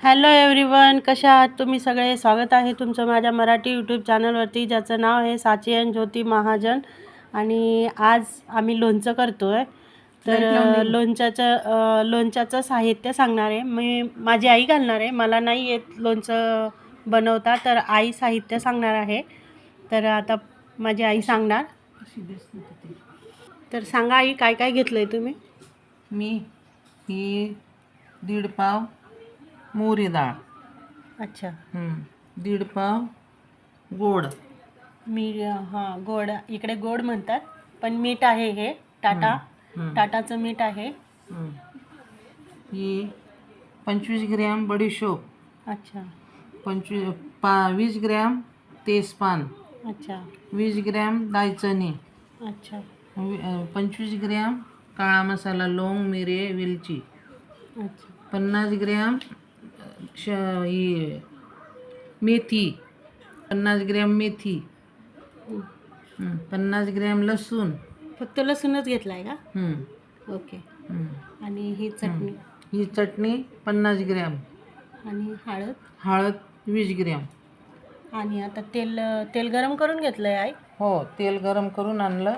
Hello everyone कशा आहात तुम्ही सगळे? स्वागत आहे तुमचं माझ्या मराठी यूट्यूब चॅनलवरती ज्याचं नाव आहे साचियन ज्योती महाजन. आणि आज आम्ही लोणचं करतो आहे तर लोणच्याचं लोणच्याचं साहित्य सांगणार आहे. मी माझी आई घालणार आहे. मला नाही येत लोणचं बनवता तर आई साहित्य सांगणार आहे. तर आता माझी आई सांगणार. तर सांगा आई काय काय घेतलं आहे तुम्ही? मी ही दीड पाव मोहरी डाळ अच्छा. हं, दीड पाव गोड. मी हां गोड. इकडे गोड म्हणतात पण मीठ आहे हे टाटा. हं, टाटाचं मीठ आहे. हं. ही पंचवीस ग्रॅम बडीशोप. अच्छा. पंचवीस पा वीस ग्रॅम तेजपान. अच्छा. वीस ग्रॅम दालचिनी. अच्छा. वी- अ, पंचवीस ग्रॅम काळा मसाला लोंग मिरे वेलची. अच्छा. पन्नास ग्रॅम श ही मेथी पन्नास ग्रॅम मेथी. हं. पन्नास ग्रॅम लसूण. फक्त लसूणच घेतला आहे का? हं, ओके. हं. आणि ही चटणी? ही. चटणी पन्नास ग्रॅम. आणि हळद? हळद वीस ग्रॅम. आणि आता तेल तेल गरम करून घेतलं आहे आई? हो तेल गरम करून आणलं.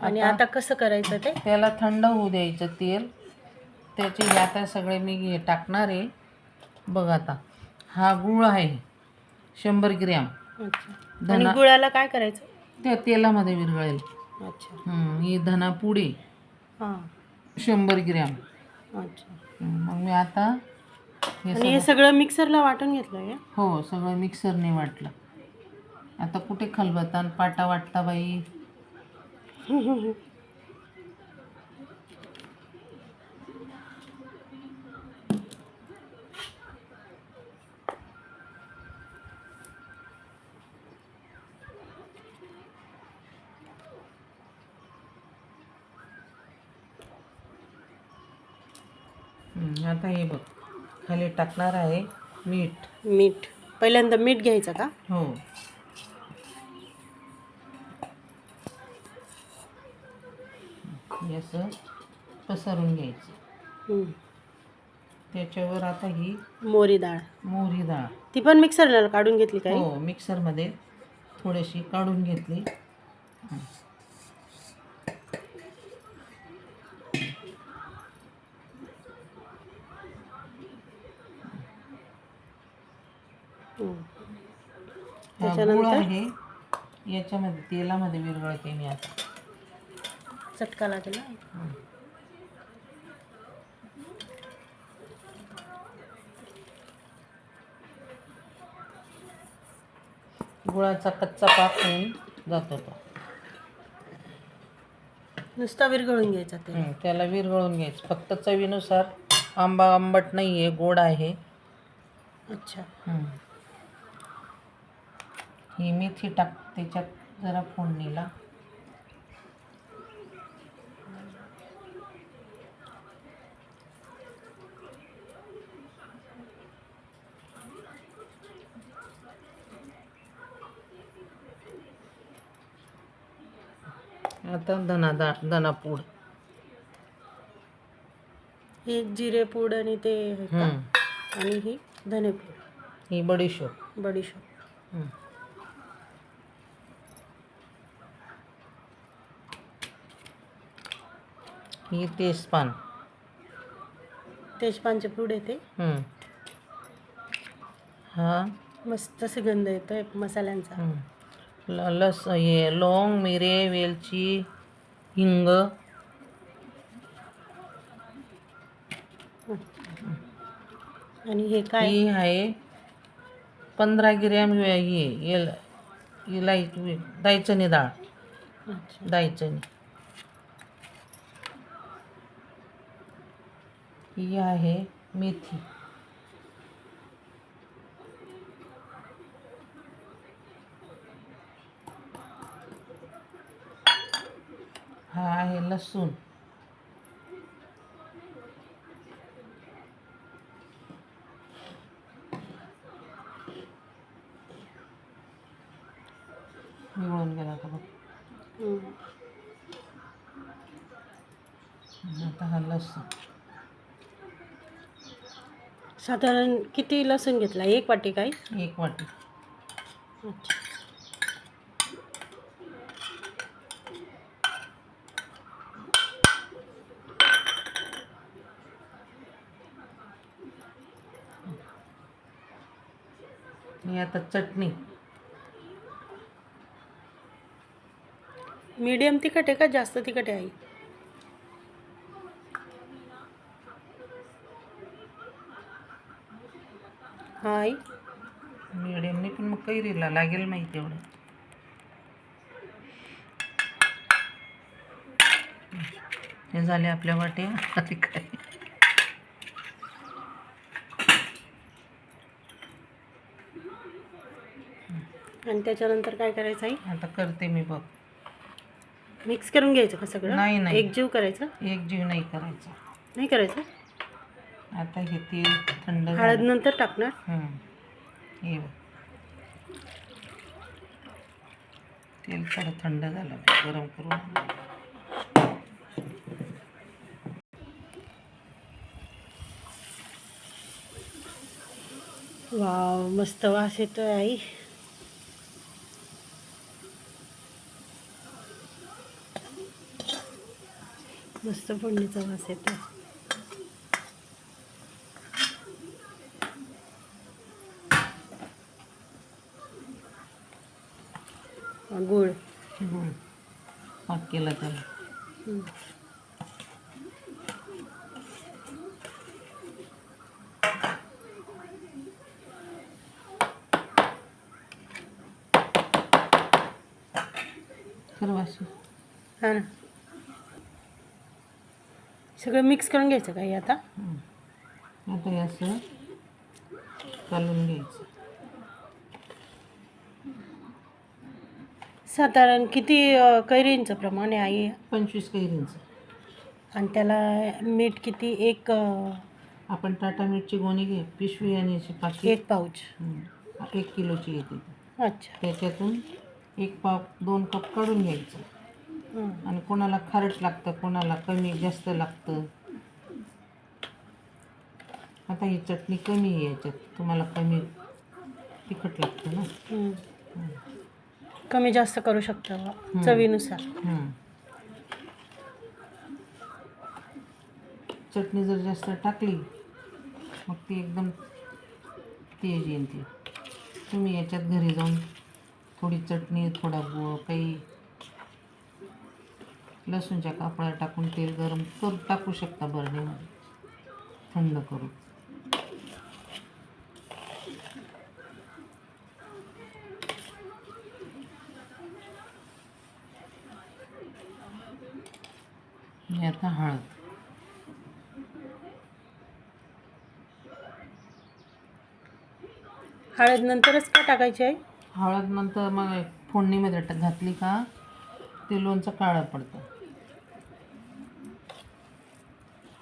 आणि आता कसं करायचं ते? त्याला थंड होऊ द्यायचं तेल. त्याचे हे आता सगळे मी हे टाकणार आहे. बघ आता. हा गुळ आहे. शंभर ग्रॅम. अच्छा. धना- गुळाला काय करायचं? त्या तेलामध्ये विरघळेल. अच्छा. हं, ही धनापुडी हां. शंभर ग्रॅम. अच्छा. हं, मग मी आता हे आणि हे सगळं सगळं मिक्सरला वाटून घेतलं हो सगळं मिक्सरने वाटलं. आता कुठे खलबतान पाटा वाटता बाई? आता हे बघ. खाली टाकणार आहे मीठ. मीठ. पहिल्यांदा मीठ घ्यायचं का? हो. हे असं पसरून घ्यायचं. त्याच्यावर आता ही मोरी डाळ. मोहरी डाळ. ती पण मिक्सरला काढून घेतली काय हो मिक्सरमध्ये थोडीशी काढून घेतली हं. हा गुळ त्याच्यानंतर? याच्यामध्ये तेलामध्ये विरघळते मी आता. चटका लागेल. गुळाचा कच्चा पाक होऊन जातो तो. नुसता विरघळून घ्यायचा ते. हं, त्याला विरघळून घ्यायचं. फक्त चवीनुसार आंबा आंबट नाही आहे गोड आहे. अच्छा. हं. ही मेथी टाक त्याच्यात जरा फोडणीला आता धना दा धनापूड हे जिरे पूड आणि ते हे का? हं. आणि ही धनेपूड ही बडीशोप बडीशोप हं. ही तेजपान. तेजपानचे पूड येते हं. हा. मस्त सुगंध येतोय मसाल्यांचा. ल लस हे लवंग मिरे वेलची हिंग. आणि हे काय? ही आहे पंधरा ग्रॅम हे येल इलायची दायचणी डाळ अच्छा. दायचणी. ही आहे मेथी. हा आहे लसूण. मिळून गेला का बघ. आता हा लसूण. साधारण किती लसूण घेतला? एक वाटी काय? एक वाटी. अच्छा. आणि आता चटणी. मीडियम तिखट आहे का? जास्त तिखट आहे? आई हा आई. मिडियमने पण मग कैरीला लागेल माहिती एवढं. हे झाले आपल्या आणि काय? आणि त्याच्यानंतर काय करायचं आई? आता करते मी बघ. मिक्स करून घ्यायचं का सगळं? नाही, नाही. एकजीव करायचं? एक जीव नाही करायचा. नाही करायचं? आता हे तेल थंड हळद. नंतर टाकणार? हं. तेल थोडं थंड झालं गरम करून वाव मस्त वास येतोय आई. मस्त फोडणीचा वास येतोय हा, गुळ गुळ पाक केला त्याला हम्म. खरं वाशी हा ना सगळं मिक्स करून घ्यायचं काही आता हं. आता हे असं कालून घ्यायचं साधारण किती अं, कैरींचं प्रमाण आहे आई? पंचवीस कैरींचं. आणि त्याला मीठ किती? एक अं, आपण टाटा मीठची गोणी घे पिशवी आणि अशी पाकिट. एक पाऊच. हं. एक किलोची येते. अच्छा. त्याच्यातून एक पाव दोन कप काढून घ्यायचं. हं. आणि कोणाला खारट लागतं कोणाला कमी जास्त लागतं. आता ही चटणी कमी आहे याच्यात. तुम्हाला कमी तिखट लागतं ना. हं. कमी जास्त करू शकतो चवीनुसार. हं. चटणी जर जास्त टाकली मग ती एकदम तेज येईल ती. तुम्ही याच्यात घरी जाऊन थोडी चटणी थोडा गुळ काही लसूणच्या कापड्या टाकून तेल गरम करून टाकू शकता बरणीमध्ये थंड करून आणि आता हळद. हळद नंतरच का टाकायची आहे हळद नंतर मग फोडणीमध्ये घातली का ते लोणचं काळं पडतं.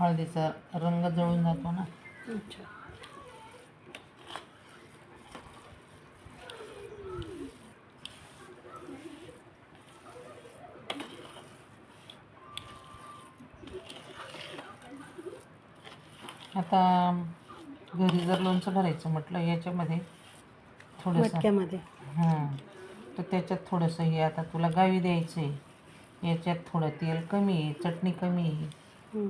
हळदीचा रंग जळून जातो ना. अच्छा. आता घरी जर लोणचं भरायचं म्हटलं याच्यामध्ये थोडंसं मटक्यामध्ये. हां. तर त्याच्यात थोडंसं हे आता तुला गावी द्यायचं आहे याच्यात थोडं तेल कमी आहे चटणी कमी आहे. हं.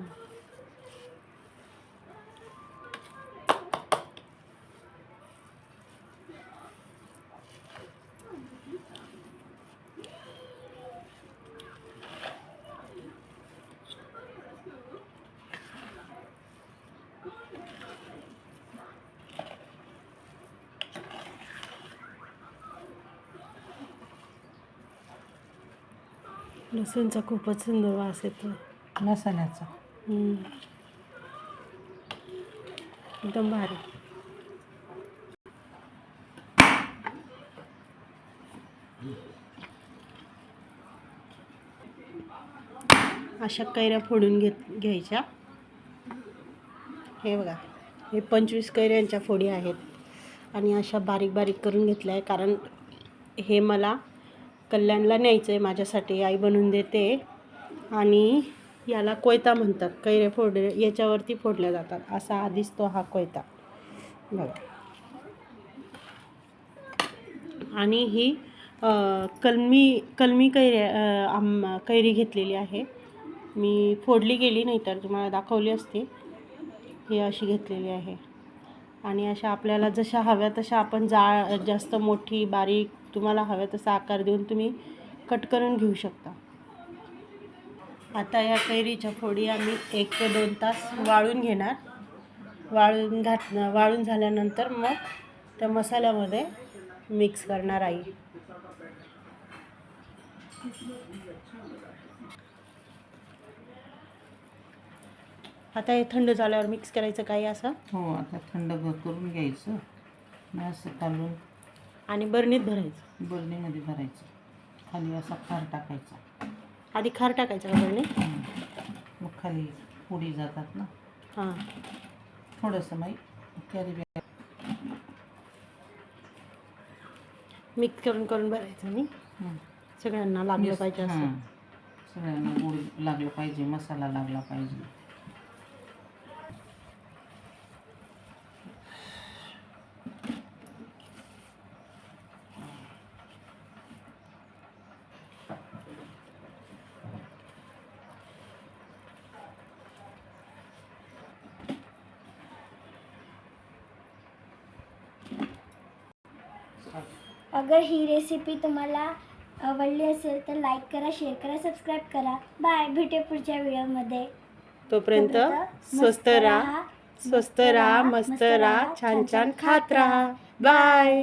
लसूणचा खूपच सुंदर वास येतो. मसाल्याचा हं. एकदम भारी. अशा कैऱ्या फोडून घेत घ्यायच्या. हे बघा हे पंचवीस कैऱ्यांच्या फोडी आहेत. आणि अशा बारीक बारीक करून घेतल्या आहे कारण हे मला कल्याणला न्यायचं आहे माझ्यासाठी आई बनवून देते. आणि याला कोयता म्हणतात कैरे फोडले याच्यावरती फोडल्या जातात. असा आधीच तो हा कोयता. बघा. आणि ही कलमी कलमी कैरे आम कैरी घेतलेली आहे. मी फोडली गेली नाही तर तुम्हाला दाखवली असती. ही अशी घेतलेली आहे. आणि अशा आपल्याला जशा हव्या तशा आपण जाळ जास्त मोठी बारीक तुम्हाला हव्या तसा आकार देऊन तुम्ही कट करून घेऊ शकता. आता या कैरीच्या फोडी आम्ही एक ते दोन तास वाळून घेणार. वाळून घात वाळून झाल्यानंतर मग त्या मसाल्यामध्ये मिक्स करणार आई. आता हे थंड झाल्यावर मिक्स करायचं काही असं? हो आता थंड करून घ्यायचं. असं काढून आणि बरणीत भरायचं. बरणीमध्ये भरायचं. खाली असा खार टाकायचा. आधी खार टाकायचं का बरणीत हं. मग खाली पुडी जातात ना. हां. थोडंसं माही कॅरी बॅग मिक्स करून करून भरायचं मी सगळ्यांना लागलं पाहिजे असं. हां सगळ्यांना गोड लागलं पाहिजे मसाला लागला पाहिजे. अगर ही रेसिपी तुम्हाला आवडली असेल तर लाईक करा शेअर करा सबस्क्राईब करा. बाय भेटू पुढच्या व्हिडिओमध्ये तोपर्यंत स्वस्त राहा. स्वस्त राहा. मस्त राहा. छान छान खात राहा. बाय